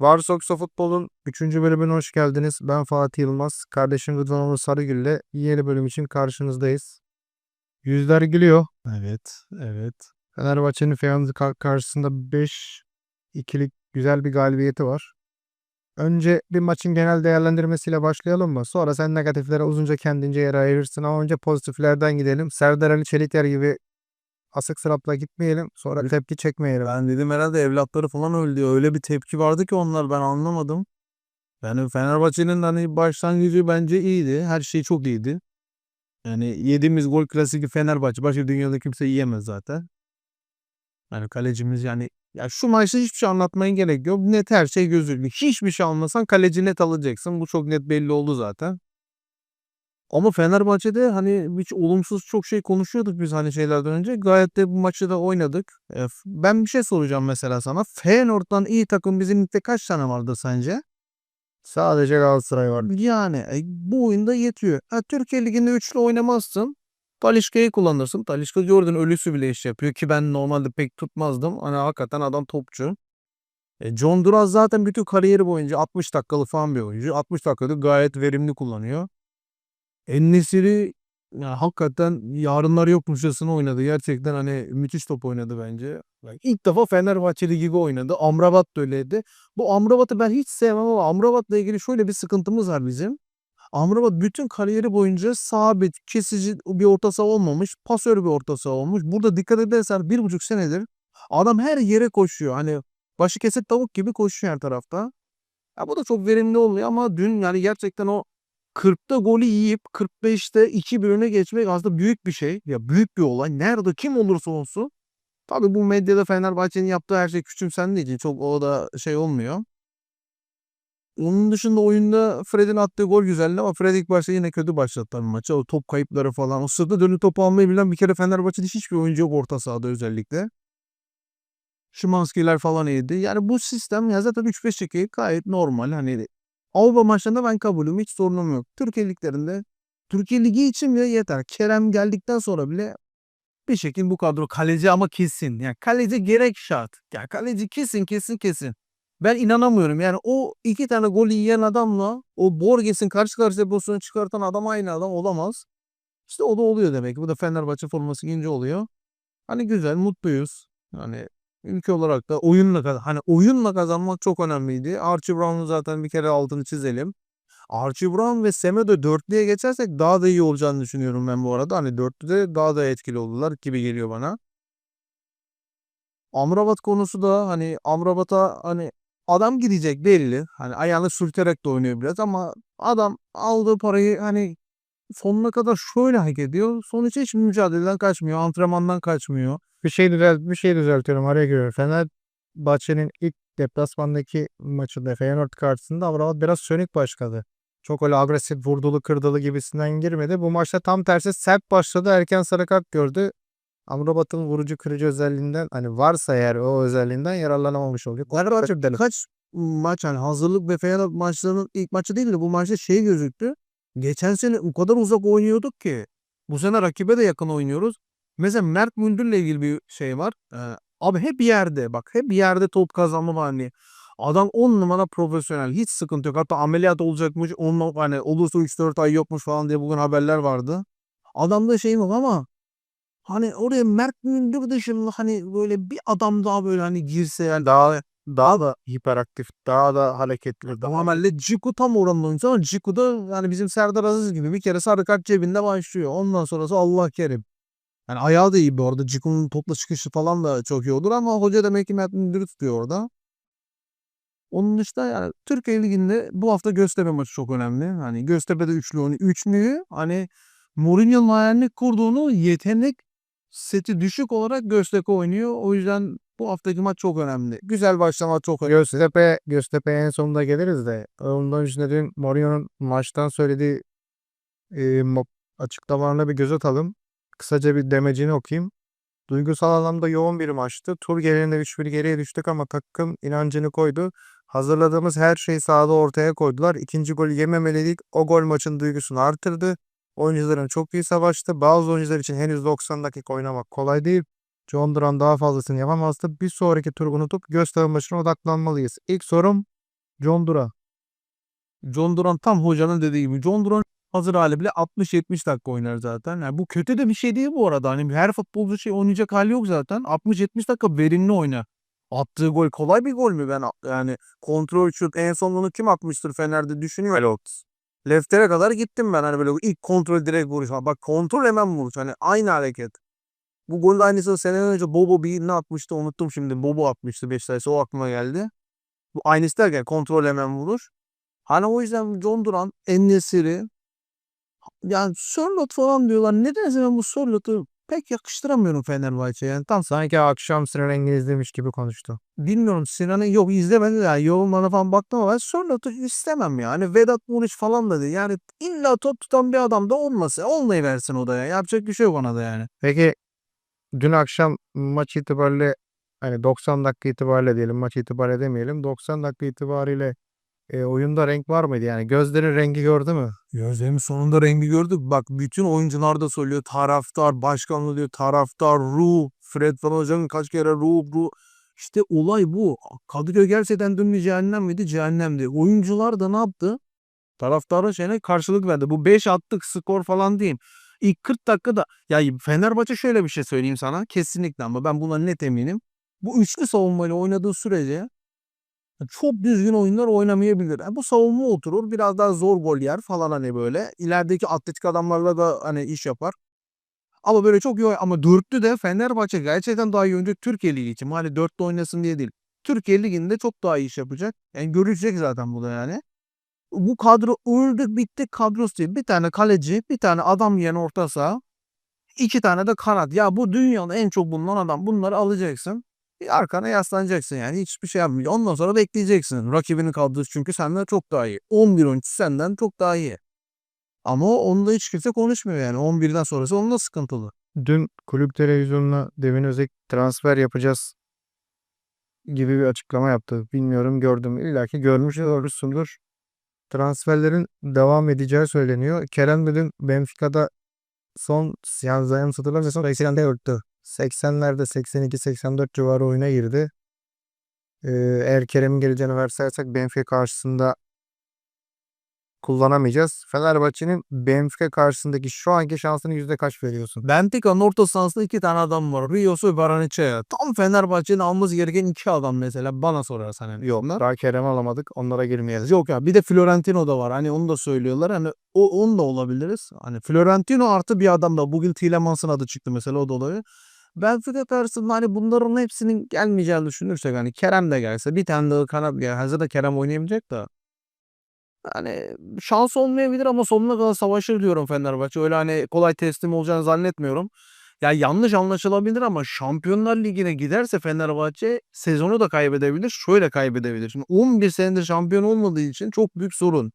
Varsoksa Futbol'un 3. bölümüne hoş geldiniz. Ben Fatih Yılmaz. Kardeşim Rıdvan Onur Sarıgül'le yeni bölüm için karşınızdayız. Yüzler gülüyor. Evet, evet. Fenerbahçe'nin Fenerbahçe kar- karşısında 5-2'lik güzel bir galibiyeti var. Önce bir maçın genel değerlendirmesiyle başlayalım mı? Sonra sen negatiflere uzunca kendince yer ayırırsın ama önce pozitiflerden gidelim. Serdar Ali Çelikler gibi asık sıratla gitmeyelim. Sonra tepki çekmeyelim. Ben dedim herhalde evlatları falan öldü. Öyle bir tepki vardı ki onlar ben anlamadım. Yani Fenerbahçe'nin hani başlangıcı bence iyiydi. Her şey çok iyiydi. Yani yediğimiz gol klasik Fenerbahçe. Başka dünyada kimse yiyemez zaten. Yani kalecimiz yani ya şu maçta hiçbir şey anlatmaya gerek yok. Net her şey gözüküyor. Hiçbir şey almasan kaleci net alacaksın. Bu çok net belli oldu zaten. Ama Fenerbahçe'de hani hiç olumsuz çok şey konuşuyorduk biz hani şeylerden önce. Gayet de bu maçı da oynadık. E, ben bir şey soracağım mesela sana. Feyenoord'dan iyi takım bizim ligde kaç tane vardı sence? Sadece Galatasaray var. Yani e, bu oyunda yetiyor. Ha, Türkiye Ligi'nde üçlü oynamazsın. Talişka'yı kullanırsın. Talişka Jordan ölüsü bile iş yapıyor ki ben normalde pek tutmazdım. Hani hakikaten adam topçu. E, John Duras zaten bütün kariyeri boyunca 60 dakikalı falan bir oyuncu. 60 dakikada gayet verimli kullanıyor. En-Nesyri ya hakikaten yarınlar yokmuşçasına oynadı. Gerçekten hani müthiş top oynadı bence. Bak, ilk defa Fenerbahçeli gibi oynadı. Amrabat da öyleydi. Bu Amrabat'ı ben hiç sevmem ama Amrabat'la ilgili şöyle bir sıkıntımız var bizim. Amrabat bütün kariyeri boyunca sabit, kesici bir orta saha olmamış, pasör bir orta saha olmuş. Burada dikkat edersen bir buçuk senedir adam her yere koşuyor. Hani başı kesik tavuk gibi koşuyor her tarafta. Ya bu da çok verimli olmuyor ama dün yani gerçekten o 40'ta golü yiyip 45'te 2-1 öne geçmek aslında büyük bir şey. Ya büyük bir olay. Nerede kim olursa olsun. Tabii bu medyada Fenerbahçe'nin yaptığı her şey küçümsendiği için çok o da şey olmuyor. Onun dışında oyunda Fred'in attığı gol güzeldi ama Fred ilk başta yine kötü başlattı maçı. O top kayıpları falan. O sırada dönüp topu almayı bilen bir kere Fenerbahçe'de hiçbir oyuncu yok orta sahada özellikle. Şimanskiler falan iyiydi. Yani bu sistem ya zaten 3-5 dakika gayet normal. Hani Avrupa maçlarında ben kabulüm. Hiç sorunum yok. Türkiye liglerinde Türkiye Ligi için bile yeter. Kerem geldikten sonra bile bir şekilde bu kadro kaleci ama kesin. Yani kaleci gerek şart. Yani kaleci kesin kesin kesin. Ben inanamıyorum. Yani o iki tane gol yiyen adamla o Borges'in karşı karşıya pozisyonu çıkartan adam aynı adam olamaz. İşte o da oluyor demek. Bu da Fenerbahçe forması giyince oluyor. Hani güzel, mutluyuz. Hani ülke olarak da oyunla hani oyunla kazanmak çok önemliydi. Archie Brown'un zaten bir kere altını çizelim. Archie Brown ve Semedo dörtlüye geçersek daha da iyi olacağını düşünüyorum ben bu arada. Hani dörtlüde daha da etkili oldular gibi geliyor bana. Amrabat konusu da hani Amrabat'a hani adam gidecek belli. Hani ayağını sürterek de oynuyor biraz ama adam aldığı parayı hani sonuna kadar şöyle hak ediyor. Sonuç hiç mücadeleden kaçmıyor. Antrenmandan kaçmıyor. Bir şey düzelt bir şey düzeltiyorum araya giriyorum. Fenerbahçe'nin ilk deplasmandaki maçında Feyenoord karşısında Amrabat biraz sönük başladı. Çok öyle agresif vurdulu kırdılı gibisinden girmedi. Bu maçta tam tersi sert başladı. Erken sarı kart gördü. Amrabat'ın vurucu kırıcı özelliğinden hani varsa eğer o özelliğinden yararlanamamış oluyor. Dilerim. kaç maç hani hazırlık ve Fenerbahçe maçlarının ilk maçı değil de bu maçta şey gözüktü. Geçen sene o kadar uzak oynuyorduk ki. Bu sene rakibe de yakın oynuyoruz. Mesela Mert Mündür'le ilgili bir şey var. Ee, abi hep yerde bak hep yerde top kazanma var hani. Adam 10 numara profesyonel. Hiç sıkıntı yok. Hatta ameliyat olacakmış. Onun hani olursa 3-4 ay yokmuş falan diye bugün haberler vardı. Adamda şey yok ama hani oraya Mert Mündür dışında hani böyle bir adam daha böyle hani girse yani Daha daha da hiperaktif, daha da hareketli. Tamamen Ciku tam oranın oyuncusu ama Ciku da yani bizim Serdar Aziz gibi bir kere sarı kart cebinde başlıyor. Ondan sonrası Allah kerim. Yani ayağı da iyi bu arada. Ciku'nun topla çıkışı falan da çok iyi olur ama hoca demek ki Mert tutuyor orada. Onun dışında yani Türkiye Ligi'nde bu hafta Göztepe maçı çok önemli. Hani Göztepe'de üçlü oynuyor. Üçlüyü hani Mourinho'nun hayalini kurduğunu yetenek seti düşük olarak Göztepe oynuyor. O yüzden bu haftaki maç çok önemli. Güzel başlama çok önemli. Göztepe, Göztepe'ye en sonunda geliriz de. Ondan önce dün Mourinho'nun maçtan söylediği e, açıklamalarına bir göz atalım. Kısaca bir demecini okuyayım. Duygusal anlamda yoğun bir maçtı. Tur genelinde 3-1 geriye düştük ama takım inancını koydu. Hazırladığımız her şeyi sahada ortaya koydular. İkinci golü yememeliydik. O gol maçın duygusunu artırdı. Oyuncuların çok iyi savaştı. Bazı oyuncular için henüz 90 dakika oynamak kolay değil. John Duran daha fazlasını yapamazdı. Bir sonraki turu unutup Göztepe maçına odaklanmalıyız. İlk sorum John Duran. John Duran tam hocanın dediği gibi. John Duran hazır hali bile 60-70 dakika oynar zaten. Yani bu kötü de bir şey değil bu arada. Hani her futbolcu şey oynayacak hali yok zaten. 60-70 dakika verimli oyna. Attığı gol kolay bir gol mü ben yani kontrol şut en son bunu kim atmıştır Fener'de düşünüyor Alox. Leftere kadar gittim ben hani böyle ilk kontrol direkt vuruş. Bak kontrol hemen vuruş hani aynı hareket. Bu golün aynısını seneler önce Bobo birini atmıştı unuttum şimdi. Bobo atmıştı Beşiktaş'a o aklıma geldi. Bu aynısı derken kontrol hemen vuruş. Hani o yüzden John Duran, En-Nesyri yani Sörloth falan diyorlar. Nedense ben bu Sörloth'u pek yakıştıramıyorum Fenerbahçe'ye. Yani tam Sanki akşam Sinan Engin izlemiş gibi konuştu. bilmiyorum Sinan'ı yok izlemedim yani yorumlarına falan baktım ama ben Sörloth'u istemem ya. Hani Vedat Muriç falan da değil. Yani illa top tutan bir adam da olmasa olmayıversin o da ya. Yapacak bir şey yok ona da yani. Peki dün akşam maç itibariyle hani 90 dakika itibariyle diyelim maç itibariyle demeyelim 90 dakika itibariyle e, oyunda renk var mıydı yani gözlerin rengi gördü mü? Gözlerimin sonunda rengi gördük. Bak bütün oyuncular da söylüyor. Taraftar, başkanlığı diyor. Taraftar, ruh. Fred Van Hoca'nın kaç kere ruh, ruh. İşte olay bu. Kadıköy gerçekten dün bir cehennem miydi? Cehennemdi. Oyuncular da ne yaptı? Taraftarın şeyine karşılık verdi. Bu 5 attık skor falan değil. İlk 40 dakikada ya Fenerbahçe şöyle bir şey söyleyeyim sana. Kesinlikle ama ben buna net eminim. Bu üçlü savunmayla oynadığı sürece çok düzgün oyunlar oynamayabilir. Yani bu savunma oturur. Biraz daha zor gol yer falan hani böyle. İlerideki atletik adamlarla da hani iş yapar. Ama böyle çok iyi ama dörtlü de Fenerbahçe gerçekten daha iyi oyuncu Türkiye Ligi için. Hani dörtlü oynasın diye değil. Türkiye Ligi'nde çok daha iyi iş yapacak. Yani görecek zaten bu da yani. Bu kadro öldü bitti kadrosu değil. Bir tane kaleci, bir tane adam yiyen orta saha, iki tane de kanat. Ya bu dünyada en çok bulunan adam. Bunları alacaksın. Bir arkana yaslanacaksın yani hiçbir şey yapmayacaksın. Ondan sonra bekleyeceksin. Rakibinin kadrosu çünkü senden çok daha iyi. 11 oyuncu senden çok daha iyi. Ama onda hiç kimse konuşmuyor yani. 11'den sonrası onda sıkıntılı. Dün kulüp televizyonuna Devin Özek transfer yapacağız gibi bir açıklama yaptı. Bilmiyorum gördüm. İlla ki görmüş olursundur. Transferlerin devam edeceği söyleniyor. Kerem dün Benfica'da son yani yanlış hatırlamıyorsam 80'de yoktu. 80'lerde 82-84 civarı oyuna girdi. Ee, eğer Kerem'in geleceğini varsayarsak Benfica karşısında kullanamayacağız. Fenerbahçe'nin Benfica karşısındaki şu anki şansını yüzde kaç veriyorsun? Benfica'nın orta sahasında iki tane adam var. Rios ve Baranechea. Tam Fenerbahçe'nin alması gereken iki adam mesela bana sorarsan. Yani. Yok. Daha Kerem alamadık. Onlara girmeyelim. Yok ya bir de Florentino da var. Hani onu da söylüyorlar. Hani o onu da olabiliriz. Hani Florentino artı bir adam da bugün Tielemans'ın adı çıktı mesela o da olabilir. Benfica karşısında hani bunların hepsinin gelmeyeceğini düşünürsek hani Kerem de gelse bir tane daha kanat gel. Hazır da Kerem oynayamayacak da. Hani şans olmayabilir ama sonuna kadar savaşır diyorum Fenerbahçe. Öyle hani kolay teslim olacağını zannetmiyorum. Ya yanlış anlaşılabilir ama Şampiyonlar Ligi'ne giderse Fenerbahçe sezonu da kaybedebilir. Şöyle kaybedebilir. Şimdi 11 senedir şampiyon olmadığı için çok büyük sorun.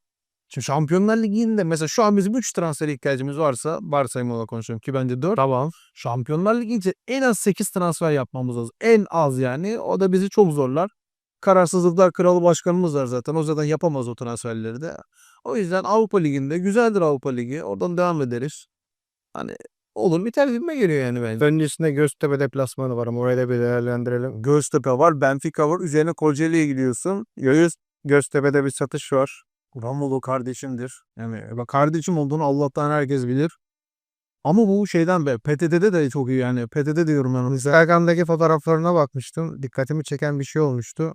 Şimdi Şampiyonlar Ligi'nde mesela şu an bizim 3 transfer ihtiyacımız varsa varsayım olarak konuşuyorum ki bence 4. Tamam. Şampiyonlar Ligi için en az 8 transfer yapmamız lazım. En az yani. O da bizi çok zorlar. Kararsızlıklar kralı başkanımız var zaten. O zaten yapamaz o transferleri de. O yüzden Avrupa Ligi'nde güzeldir Avrupa Ligi. Oradan devam ederiz. Hani olur biter gibime geliyor yani bence. Öncesinde Göztepe deplasmanı var ama orayı da bir değerlendirelim. Göztepe var, Benfica var. Üzerine Kocaeli'ye gidiyorsun. Göğüs Göztepe'de bir satış var. Ramolo kardeşimdir. Yani bak kardeşim olduğunu Allah'tan herkes bilir. Ama bu şeyden be PTT'de de çok iyi yani. PTT diyorum ben onu. Instagram'daki fotoğraflarına bakmıştım. Dikkatimi çeken bir şey olmuştu.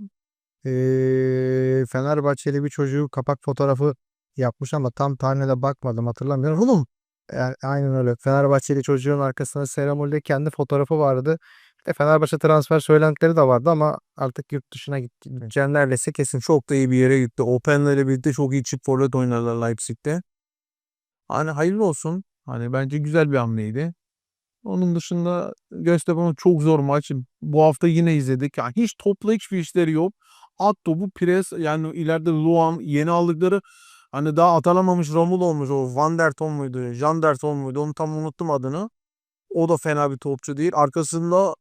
Ee, Fenerbahçeli bir çocuğu kapak fotoğrafı yapmış ama tam tarihine de bakmadım hatırlamıyorum. Oğlum yani aynen öyle. Fenerbahçeli çocuğun arkasında Seramol'de kendi fotoğrafı vardı. De Fenerbahçe transfer söylentileri de vardı ama artık yurt dışına gideceklerlese kesin. Çok da iyi bir yere gitti. Open'le ile birlikte çok iyi çift forvet oynarlar Leipzig'te. Hani hayırlı olsun. Hani bence güzel bir hamleydi. Onun dışında Göztepe'nin çok zor maç. Bu hafta yine izledik. Yani hiç topla hiçbir işleri yok. At topu pres yani ileride Luan yeni aldıkları hani daha atanamamış Romulo olmuş o Van der Ton muydu? Jan der Ton muydu? Onu tam unuttum adını. O da fena bir topçu değil. Arkasında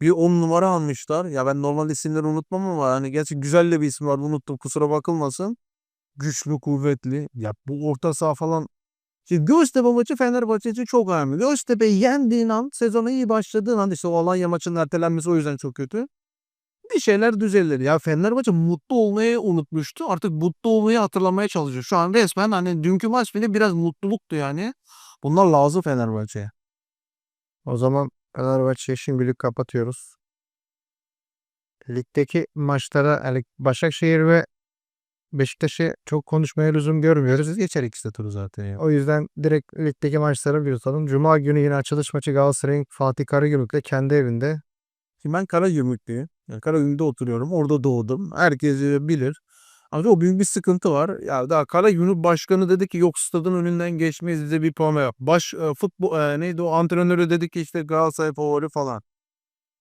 bir 10 numara almışlar. Ya ben normalde isimleri unutmam ama hani gerçi güzel de bir isim var unuttum kusura bakılmasın. Güçlü, kuvvetli. Ya bu orta saha falan Şimdi Göztepe maçı Fenerbahçe için çok önemli. Göztepe'yi yendiğin an, sezona iyi başladığın an işte o Alanya maçının ertelenmesi o yüzden çok kötü. Bir şeyler düzelir. Ya Fenerbahçe mutlu olmayı unutmuştu. Artık mutlu olmayı hatırlamaya çalışıyor. Şu an resmen hani dünkü maç bile biraz mutluluktu yani. Bunlar lazım Fenerbahçe'ye. O zaman Fenerbahçe'yi şimdilik kapatıyoruz. Ligdeki maçlara yani Başakşehir ve Beşiktaş'ı çok konuşmaya lüzum görmüyoruz. Geçer ikisi de turu zaten ya. O yüzden direkt ligdeki maçlara bir tutalım. Cuma günü yine açılış maçı Galatasaray'ın Fatih Karagümrük'le kendi evinde. Şimdi ben Karagümrüklüyüm. Yani Karagümrük'te oturuyorum. Orada doğdum. Herkes e, bilir. Ama o büyük bir sıkıntı var. Ya daha Karagümrük başkanı dedi ki yok stadın önünden geçmeyiz bize bir puan yok. Baş e, futbol e, neydi o antrenörü dedi ki işte Galatasaray favori falan.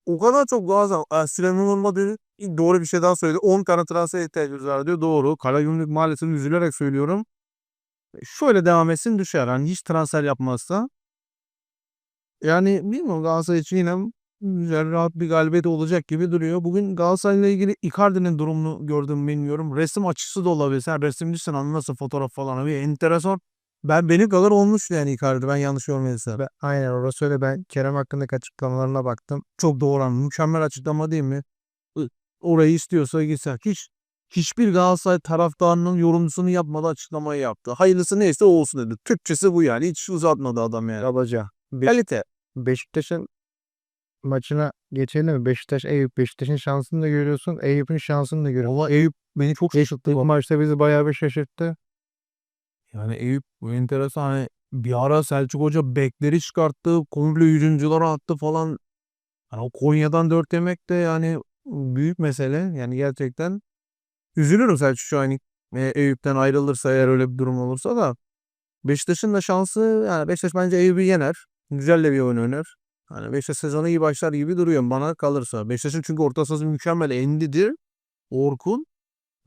O kadar çok Galatasaray e, Süleyman olmadı doğru bir şey daha söyledi. 10 tane transfer ihtiyacımız var diyor. Doğru. Karagümrük maalesef üzülerek söylüyorum. E, Şöyle devam etsin düşer. Yani hiç transfer yapmazsa. Yani bilmiyorum Galatasaray için yine güzel rahat bir galibiyet olacak gibi duruyor. Bugün Galatasaray'la ilgili Icardi'nin durumunu gördüm bilmiyorum. Resim açısı da olabilir. Sen resimcisin anlasın fotoğraf falan. Bir enteresan. Ben benim kadar olmuş yani Icardi. Ben yanlış görmediysem. Ve aynen orası öyle ben Kerem hakkındaki açıklamalarına baktım. Çok doğru. hani Mükemmel açıklama değil mi? Orayı istiyorsa gitsen. Hiç hiçbir Galatasaray taraftarının yorumcusunu yapmadı açıklamayı yaptı. Hayırlısı neyse o olsun dedi. Türkçesi bu yani. Hiç uzatmadı adam yani. Kabaca. Be- Kalite. Beşiktaş'ın maçına geçelim mi? Beşiktaş Eyüp. Beşiktaş'ın şansını da görüyorsun. Eyüp'ün şansını da görüyorsun. Valla Eyüp beni çok şaşırttı. İlk maçta bizi bayağı bir şaşırttı. Yani Eyüp bu enteresan. Hani bir ara Selçuk Hoca bekleri çıkarttı. Komple hücumcuları attı falan. Hani o Konya'dan dört yemek de yani büyük mesele. Yani gerçekten üzülürüm Selçuk şu an e, Eyüp'ten ayrılırsa eğer öyle bir durum olursa da. Beşiktaş'ın da şansı yani Beşiktaş bence Eyüp'ü yener. Güzel de bir oyun oynar. Hani Beşiktaş sezonu iyi başlar gibi duruyor bana kalırsa. Beşiktaş'ın çünkü orta sahası mükemmel. Endidir, Orkun,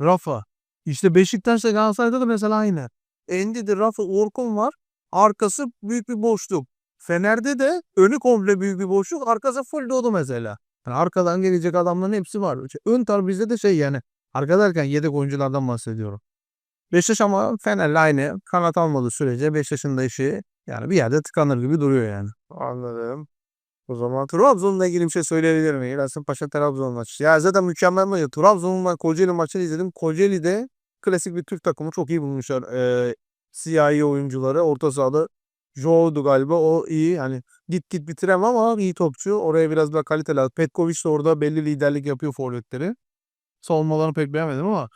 Rafa. İşte Beşiktaş'ta Galatasaray'da da mesela aynı. Endidir, Rafa, Orkun var. Arkası büyük bir boşluk. Fener'de de önü komple büyük bir boşluk. Arkası full dolu mesela. Yani arkadan gelecek adamların hepsi var. Ön tar bizde de şey yani. Arka derken yedek oyunculardan bahsediyorum. Beşiktaş ama Fener'le aynı. Kanat almadığı sürece Beşiktaş'ın da işi yani bir yerde tıkanır gibi duruyor yani. Anladım. O zaman Trabzon'la ilgili bir şey söyleyebilir miyim? Kasımpaşa Trabzon maçı. Ya zaten mükemmel maç. Trabzon'un Kocaeli maçını izledim. Kocaeli'de klasik bir Türk takımı çok iyi bulmuşlar. Ee, siyahi oyuncuları. Orta sahada Joe'du galiba. O iyi. Yani git git bitiremem ama iyi topçu. Oraya biraz daha kaliteli. lazım. Petkovic de orada belli liderlik yapıyor forvetleri. Savunmalarını pek beğenmedim ama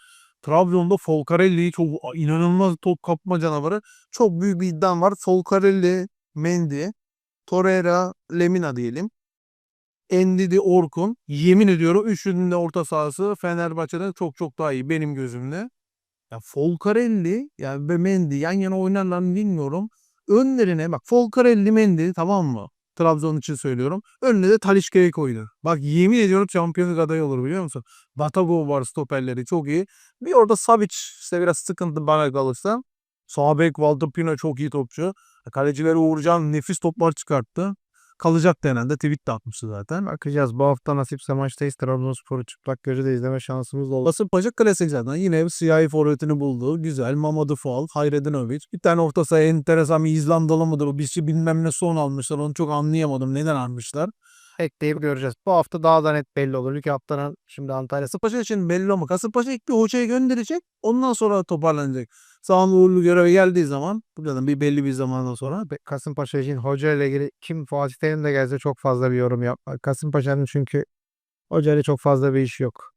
Trabzon'da Folcarelli'yi çok inanılmaz top kapma canavarı. Çok büyük bir iddiam var. Folcarelli, Mendy, Torreira, Lemina diyelim. Endidi, Orkun. Yemin ediyorum üçünün de orta sahası Fenerbahçe'den çok çok daha iyi benim gözümde. Ya Folcarelli yani ve Mendy yan yana oynarlar mı bilmiyorum. Önlerine bak Folcarelli, Mendy tamam mı? Trabzon için söylüyorum. Önüne de Talişka'yı koydu. Bak yemin ediyorum şampiyonluk adayı olur biliyor musun? Batagov var stoperleri çok iyi. Bir orada Savic işte biraz sıkıntı bana kalırsa. Sağ bek Pino çok iyi topçu. Kalecileri Uğurcan nefis toplar çıkarttı. Kalacak denen de tweet de atmıştı zaten. bakacağız. Bu hafta nasipse maçtayız. Trabzonspor'u çıplak gözü de izleme şansımız oldu. Olası Paşa klasik zaten. Yine bir siyahi forvetini buldu. Güzel. Mamadou Fall, Hayredinovic. Bir tane orta saha enteresan bir İzlandalı mıdır o? Birisi bilmem ne son almışlar. Onu çok anlayamadım. Neden almışlar? Ekleyip göreceğiz. Bu hafta daha da net belli olur. İlk haftanın şimdi Antalya Kasımpaşa için belli ama Kasımpaşa ilk bir hocayı gönderecek. Ondan sonra toparlanacak. Sağlı uğurlu göreve geldiği zaman buradan bir belli bir zamandan sonra Kasımpaşa için hoca ile ilgili kim Fatih Terim de gelse çok fazla bir yorum yapma. Kasımpaşa'nın çünkü hoca ile çok fazla bir iş yok.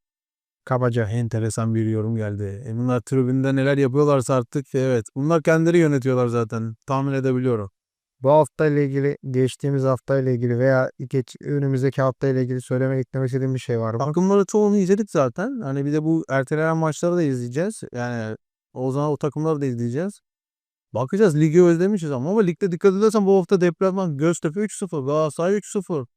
Kabaca. enteresan bir yorum geldi. E bunlar tribünde neler yapıyorlarsa artık evet. Bunlar kendileri yönetiyorlar zaten. Tahmin edebiliyorum. Bu hafta ile ilgili, geçtiğimiz hafta ile ilgili veya geç, önümüzdeki hafta ile ilgili söylemek eklemek istediğim bir şey var mı? Takımları çoğunu izledik zaten. Hani bir de bu ertelenen maçları da izleyeceğiz. Yani o zaman o takımları da izleyeceğiz. Bakacağız. Ligi özlemişiz ama, ama ligde dikkat edersen bu hafta deplasman Göztepe 3-0, Galatasaray 3-0.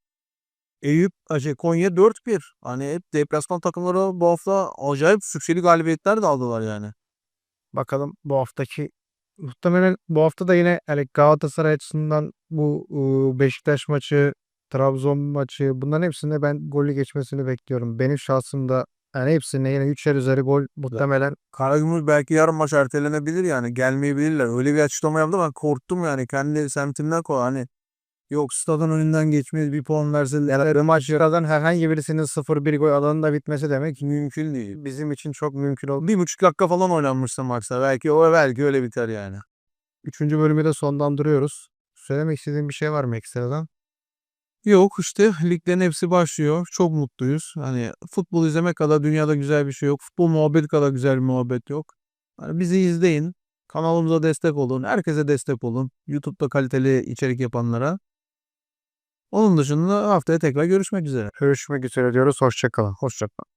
Eyüp, şey, Konya 4-1. Hani hep deplasman takımları bu hafta acayip sükseli galibiyetler de aldılar yani. Bakalım bu haftaki muhtemelen bu hafta da yine yani Galatasaray açısından bu ıı, Beşiktaş maçı, Trabzon maçı bunların hepsinde ben golü geçmesini bekliyorum. Benim şahsımda yani hepsinde yine 3'er üzeri gol muhtemelen Karagümrük belki yarın maç ertelenebilir yani gelmeyebilirler. Öyle bir açıklama yaptı ben korktum yani kendi semtimden korktum. Hani Yok stadın önünden geçmeyiz bir puan verseler. Yani maçlardan herhangi birisinin 0-1 gol alanında bitmesi demek Mümkün değil. bizim için çok mümkün oldu. Bir buçuk dakika falan oynanmışsa maçta. Belki o belki öyle biter yani. Üçüncü bölümü de sonlandırıyoruz. Söylemek istediğin bir şey var mı ekstradan? Yok işte liglerin hepsi başlıyor. Çok mutluyuz. Hani futbol izlemek kadar dünyada güzel bir şey yok. Futbol muhabbet kadar güzel bir muhabbet yok. Hani bizi izleyin. Kanalımıza destek olun. Herkese destek olun. YouTube'da kaliteli içerik yapanlara. Onun dışında haftaya tekrar görüşmek üzere. Görüşmek üzere diyoruz. Hoşçakalın. Hoşçakalın.